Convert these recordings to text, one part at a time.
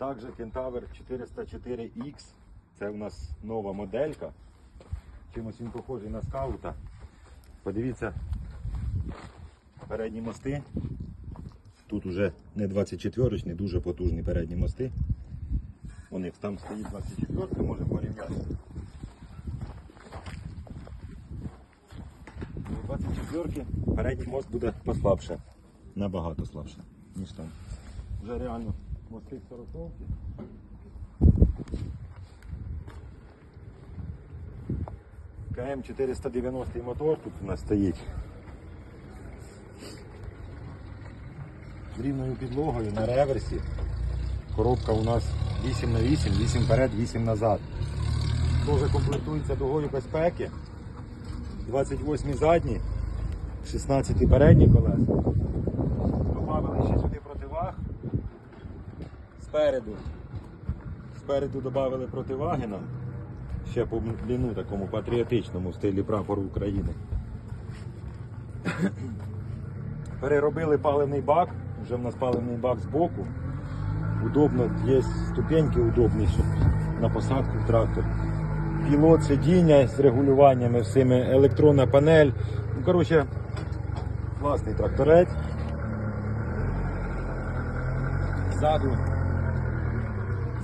Також Кентавр 404X. Це у нас нова моделька. Чимось він похожий на скаута. Подивіться, передні мости. Тут уже не 24 не дуже потужні передні мости. У них там стоїть 24 може порівняти. У 24 передній мост буде послабше. Набагато слабше, ніж там. Вже реально мости 40 КМ 490 мотор тут у нас стоїть. Рівною підлогою на реверсі. Коробка у нас 8 на 8, 8 вперед, 8 назад. Теж комплектується дугою безпеки. 28 задні, 16 передні колеса. Добавили. Спереду. Спереду додали противаги нам. Ще по бліну такому патріотичному стилі прапору України. Переробили паливний бак. Вже в нас паливний бак збоку. Удобно, є ступеньки удобні, щоб на посадку в трактор. Пілот сидіння з регулюваннями всіми, електронна панель. Ну, коротше, класний тракторець. Ззаду,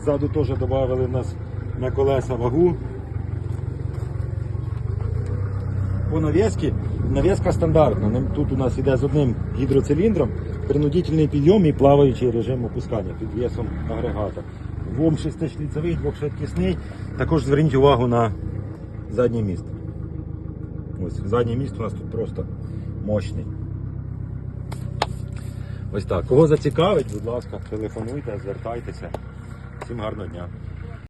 ззаду теж додали в нас на колеса вагу. По нав'язці, нав'язка стандартна. Тут у нас йде з одним гідроциліндром, принудительний підйом і плаваючий режим опускання під весом агрегата. ВОМ шестишліцевий, двохшвидкісний. Також зверніть увагу на заднє міст. Ось заднє міст у нас тут просто мощний. Ось так. Кого зацікавить, будь ласка, телефонуйте, звертайтеся. Всім гарного дня.